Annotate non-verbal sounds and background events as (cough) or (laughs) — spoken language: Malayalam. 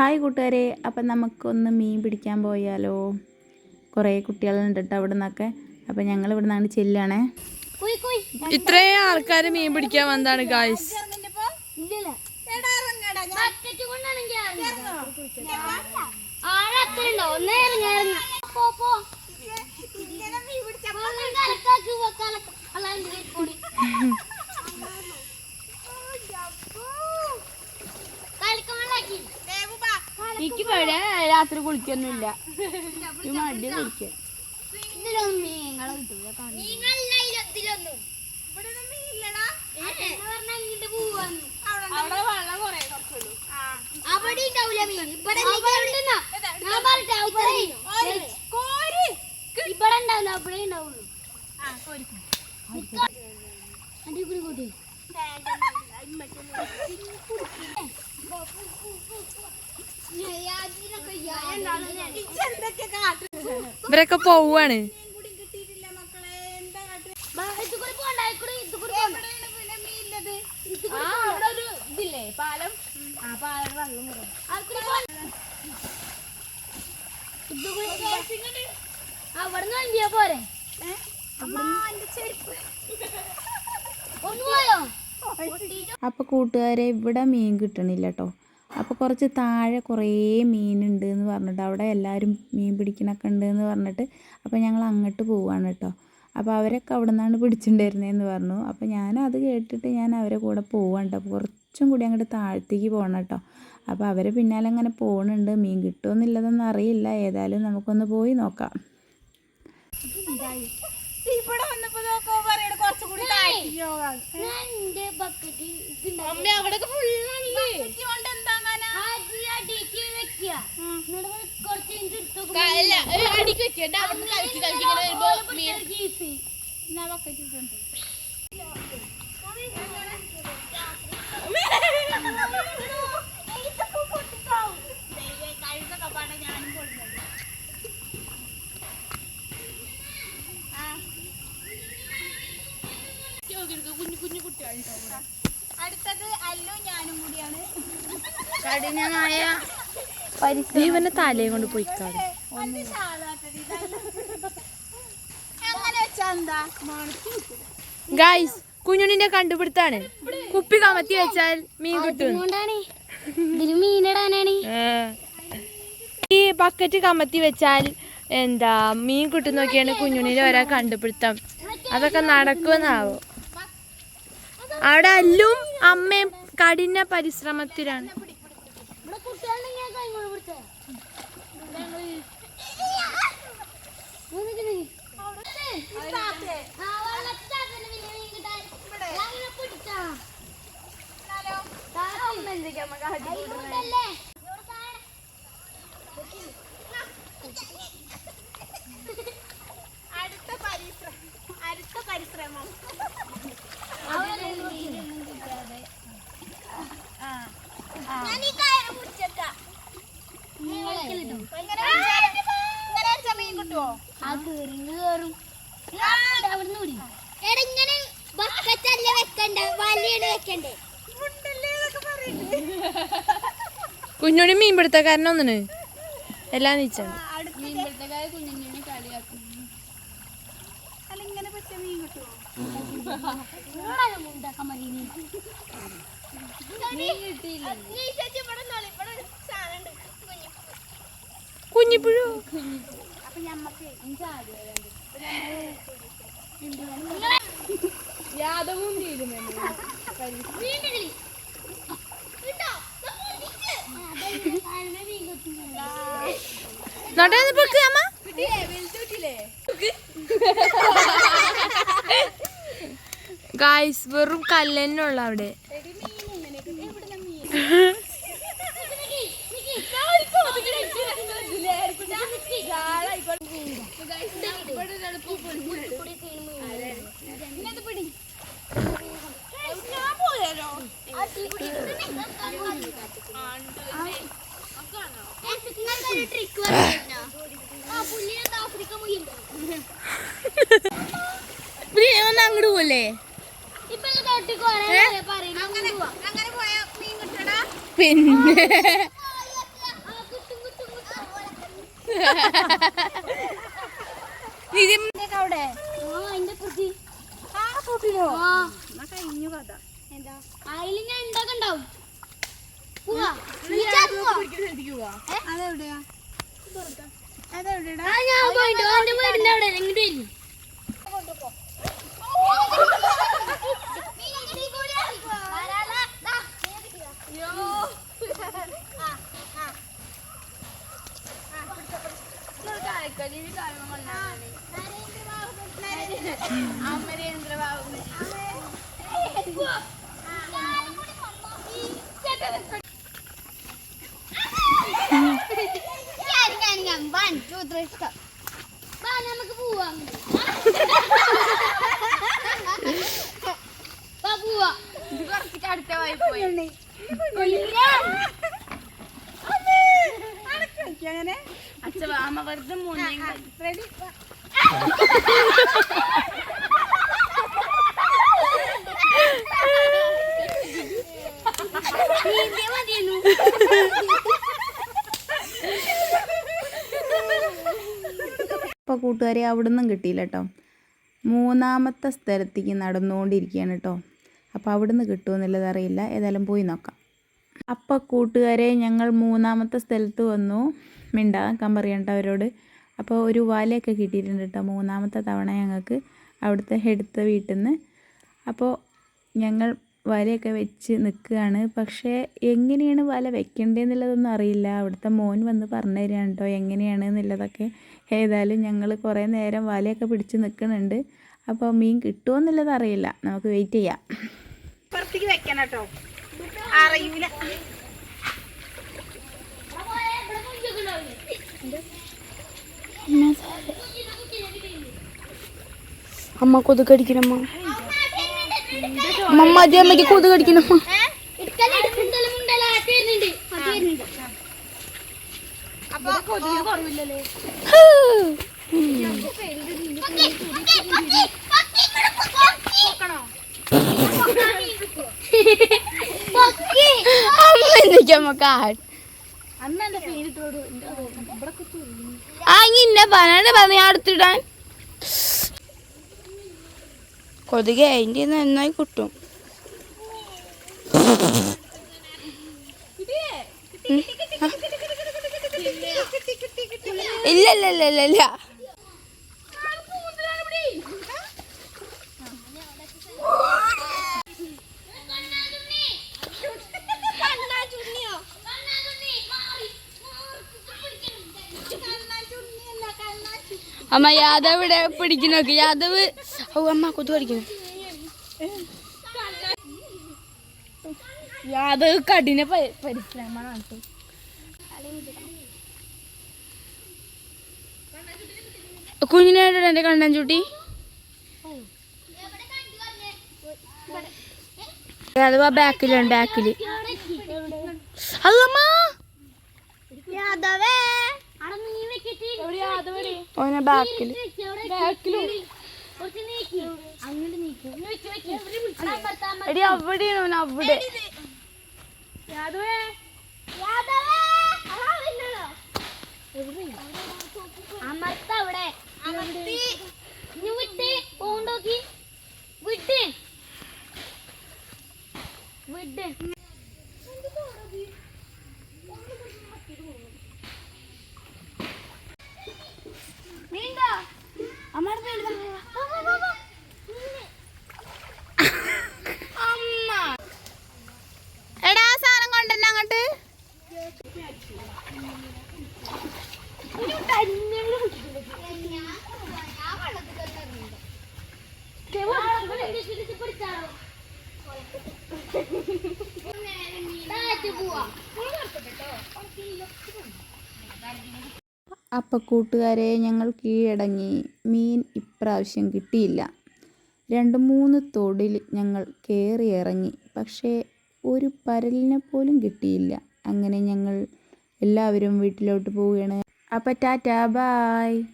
ഹായ് കൂട്ടുകാരെ അപ്പം നമുക്കൊന്ന് മീൻ പിടിക്കാൻ പോയാലോ? കുറേ കുട്ടികളുണ്ട് കേട്ടോ അവിടെ നിന്നൊക്കെ അപ്പം ഞങ്ങൾ ഇവിടെ നിന്നാണ് ചെല്ലുകയാണേ ഇത്രയും ആൾക്കാർ മീൻ പിടിക്കാൻ വന്നതാണ് ഗായ്സ് എനിക്ക് രാത്രി കുളിക്കൊന്നുമില്ല. ഈ മടി കുളിക്കാൻ അവിടെ ഉണ്ടാവൂല മീൻ. ഇവിടെ ഞാൻ പറയട്ടെ ഇവിടെ ഉണ്ടാവില്ല അവിടെ ഉണ്ടാവുള്ളൂ. അടിപൊളി കൂട്ടി ഇവരൊക്കെ പോവാണ്. അവിടുന്ന് വണ്ടിയാ പോരെ? ഒന്ന് പോയോ? അപ്പോൾ കൂട്ടുകാരെ ഇവിടെ മീൻ കിട്ടണില്ല കേട്ടോ അപ്പോൾ കുറച്ച് താഴെ കുറേ മീനുണ്ട് എന്ന് പറഞ്ഞിട്ട് അവിടെ എല്ലാവരും മീൻ പിടിക്കണൊക്കെ ഉണ്ട് എന്ന് പറഞ്ഞിട്ട് അപ്പോൾ ഞങ്ങൾ അങ്ങോട്ട് പോവാണ് കേട്ടോ. അപ്പോൾ അവരൊക്കെ അവിടെ നിന്നാണ് പിടിച്ചിട്ടുണ്ടായിരുന്നതെന്ന് പറഞ്ഞു. അപ്പോൾ ഞാൻ അത് കേട്ടിട്ട് ഞാൻ അവരെ കൂടെ പോവാണ് അപ്പോൾ കുറച്ചും കൂടി അങ്ങോട്ട് താഴത്തേക്ക് പോകണം കേട്ടോ. അപ്പോൾ അവരെ പിന്നാലെ അങ്ങനെ പോകുന്നുണ്ട് മീൻ കിട്ടുമെന്നില്ലതൊന്നും അറിയില്ല. ഏതായാലും നമുക്കൊന്ന് പോയി നോക്കാം. എന്റെ ബക്കറ്റ് അമ്മ അവിടെ ഫുള്ളാണല്ലേ അടിക്ക് വെക്കുക. എന്നിട്ട് കുറച്ച് ഇഞ്ചി എടുത്ത് അല്ല അടിക്ക് വെക്കണ്ട അവിടെ കളിച്ച് കളിച്ച് ഇങ്ങനെ വരുമ്പോ കഠിനമായ ഇവന്റെ തലയും കൊണ്ട് മണത്തി ഗായ്സ് കുഞ്ഞുണ്ണിന്റെ കണ്ടുപിടുത്താണ്. കുപ്പി കമത്തി വെച്ചാൽ മീൻ കിട്ടും. ഈ ബക്കറ്റ് കമത്തി വെച്ചാൽ എന്താ മീൻ കിട്ടും നോക്കിയാണ് കുഞ്ഞുണ്ണിന്റെ ഒരാൾ കണ്ടുപിടുത്തം. അതൊക്കെ നടക്കുമെന്നാവോ? അവിടെ അല്ലും അമ്മയും കഠിന പരിശ്രമത്തിലാണ് ഇവിടെ കുട്ടികളുടെ ഞാൻ കൈ കൊണ്ട് പിടിച്ചേ അടുത്ത പരിശ്രമം അടുത്ത പരിശ്രമം ഞാൻ ഈ കയറ് പിടിച്ചേക്കാം ഇങ്ങനെ വെച്ചാ- ഇങ്ങനെ വെച്ചാ മീൻ കിട്ടുവോ എടങ്ങനെ ബക്കറ്റല്ല വെക്കണ്ട വലിയാണ് വെക്കണ്ടേ ഉണ്ടല്ലേ എന്നൊക്കെ പറയുന്നത് കുഞ്ഞുണ്ണി മീൻ പിടുത്തക്കാരനൊന്നിന്. എല്ലാം നീച്ചാണ് അല്ല ഇങ്ങനെ വെച്ച മീൻ കിട്ടുവോ നീ ചേച്ചി ഇവിടെ നിന്നോളി. ഇവിടെ ഒരു സാധനം ഉണ്ട്. കുഞ്ഞി. കുഞ്ഞിപ്പുഴു. യാദവും കിട്ടോ നോട്ടെ പൊക്ക് അമ്മ. (laughs) ഗായ്സ് വെറും കല്ലെന്നുള്ള അവിടെ ഞാൻ പോയാലോ ട്രിക്ക് ആഫ്രിക്ക മുയുണ്ടോ അങ്ങോട്ട് പോലെ ഇപ്പൊ തൊട്ടിക്കോ പറയണ അങ്ങനെ പോയാ മീൻ കിട്ടടാ പിന്നെ? അവിടെ? എന്താ? അതിൽ ഞാൻ ഉണ്ടാക്കാൻ ഉണ്ടാവും അതെവിടെയാ? ആ, ഞാൻ പോയിട്ട് എങ്ങോട്ട് വീടിന്റെ അവിടെ ഇങ്ങോട്ട് വരും One, two, three, stop. വാ, കൊല്ലില്ല. നീന്തിയാ മതിയെന്നു. അപ്പോൾ കൂട്ടുകാരെ അവിടെ നിന്നും കിട്ടിയില്ല കേട്ടോ മൂന്നാമത്തെ സ്ഥലത്തേക്ക് നടന്നുകൊണ്ടിരിക്കുകയാണ് കേട്ടോ അപ്പോൾ അവിടെ നിന്ന് കിട്ടുമെന്നുള്ളത് അറിയില്ല. ഏതായാലും പോയി നോക്കാം. അപ്പോൾ കൂട്ടുകാരെ ഞങ്ങൾ മൂന്നാമത്തെ സ്ഥലത്ത് വന്നു. മിണ്ടാക്കാൻ പറയണ്ട അവരോട്. അപ്പോൾ ഒരു വലയൊക്കെ കിട്ടിയിട്ടുണ്ട് കേട്ടോ മൂന്നാമത്തെ തവണ ഞങ്ങൾക്ക് അവിടുത്തെ എടുത്ത വീട്ടിൽ നിന്ന് അപ്പോൾ ഞങ്ങൾ വലയൊക്കെ വെച്ച് നിൽക്കുകയാണ്. പക്ഷേ എങ്ങനെയാണ് വല വെക്കേണ്ടതെന്നുള്ളതൊന്നും അറിയില്ല. അവിടുത്തെ മോൻ വന്ന് പറഞ്ഞു തരികയാണ് കേട്ടോ എങ്ങനെയാണ് എന്നുള്ളതൊക്കെ ഏതായാലും ഞങ്ങൾ കുറേ നേരം വലയൊക്കെ പിടിച്ച് നിൽക്കുന്നുണ്ട്. അപ്പോൾ മീൻ കിട്ടുമോ എന്നുള്ളത് അറിയില്ല. നമുക്ക് വെയിറ്റ് ചെയ്യാം. ഇവിടെ കുഞ്ചൊക്കെ ഉണ്ടാവില്ലേ? അമ്മ കൊതുക് കടിക്കണമ്മ അമ്മ. മതി അമ്മയ്ക്ക് കൊതുക് മുണ്ടൽ, ആ വരുന്നുണ്ട്. അത് വരുന്നുണ്ട്. പൊക്കി, പൊക്കി, പൊക്കി, പൊക്കി, പൊക്കി. പൊക്കി. അമ്മ കാട് ആ ഇന്നെ പറഞ്ഞ പറഞ്ഞ ഞാൻ അടുത്തിടാൻ കൊതുക് അതിന്റെ നന്നായി കിട്ടും ഇല്ല ഇല്ല ഇല്ല ഇല്ല അമ്മ യാദവ് ഇവിടെ പിടിക്കുന്നോക്ക് യാദവ് ഓ അമ്മ കൊതു കടിക്കുന്നു. യാദവ് കഠിന പരിശ്രമമാണ്. കുഞ്ഞിനായിട്ട് എന്റെ കണ്ണൻ ചൂട്ടി. യാദവ് ആ ബാക്കിലാണ് ബാക്കിൽ? അത് അമ്മ. യാദവേ. അമർത്താ, ബാക്കിൽ എടി അവിടെയാണ് ഓൻ അവിടെ. അമർത്ത അവിടെ. ഇനി വിട്ട്. പോണ്ടോക്കി വിട്ട്. വിട്ട് നീണ്ടോ അമ്മയുടെ പേര് അമ്മ എടാ ആ സാധനം കൊണ്ടല്ല അങ്ങോട്ട് അപ്പം കൂട്ടുകാരെ ഞങ്ങൾ കീഴടങ്ങി. മീൻ ഇപ്രാവശ്യം കിട്ടിയില്ല. രണ്ട് മൂന്ന് തൊടിൽ ഞങ്ങൾ കയറി ഇറങ്ങി. പക്ഷേ ഒരു പരലിനെ പോലും കിട്ടിയില്ല. അങ്ങനെ ഞങ്ങൾ എല്ലാവരും വീട്ടിലോട്ട് പോവുകയാണ്. അപ്പം ടാറ്റാ ബായ്.